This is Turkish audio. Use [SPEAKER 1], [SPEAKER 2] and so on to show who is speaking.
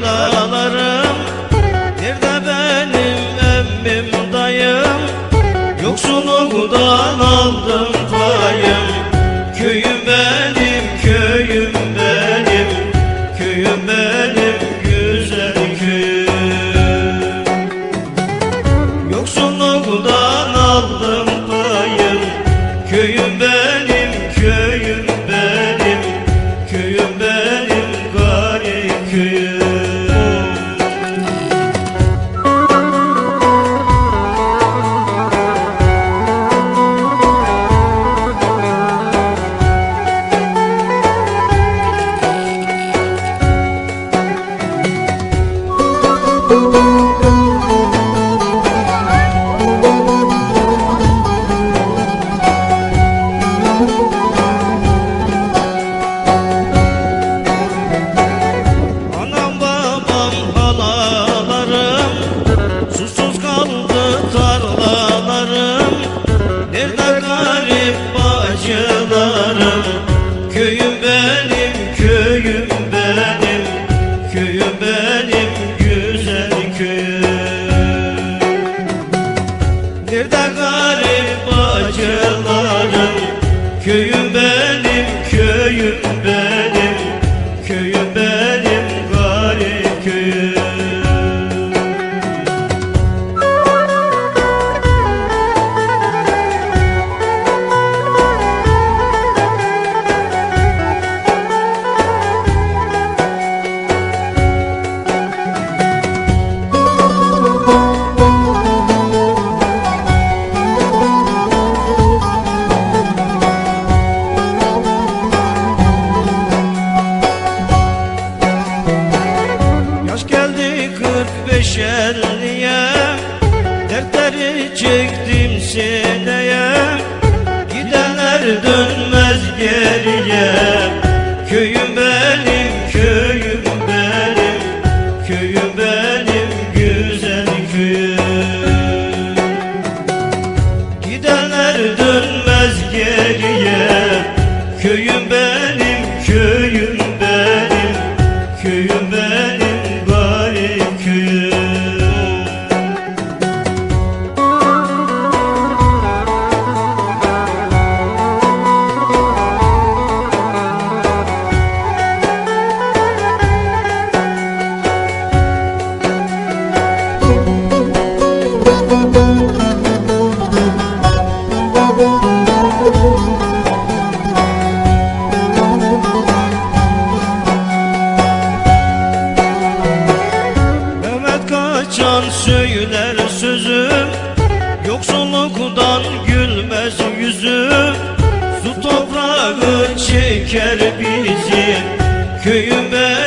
[SPEAKER 1] sevdalarım Nerede benim emmim dayım? Yoksulluktan aldım payım. Köyüm benim, köyüm benim. Köyüm benim, güzel köyüm. Yoksulluktan aldım payım. Köyüm benim garip bacılarım. Köyüm benim, köyüm benim. Köyüm benim, güzel köyüm. Nerede garip bacılarım? Köyüm benim, köyüm benim. Köyüm benim, garip köyüm kırk beş elliye Dertleri çektim seneye. Gidenler dönmez geriye Köyüm benim, köyüm benim Köyüm benim, güzel köyüm. Gidenler dönmez geriye Köyüm benim, köyüm benim Köyüm benim, yalan söyler sözüm Yoksulluktan gülmez yüzüm. Su toprağı çeker bizi Köyüme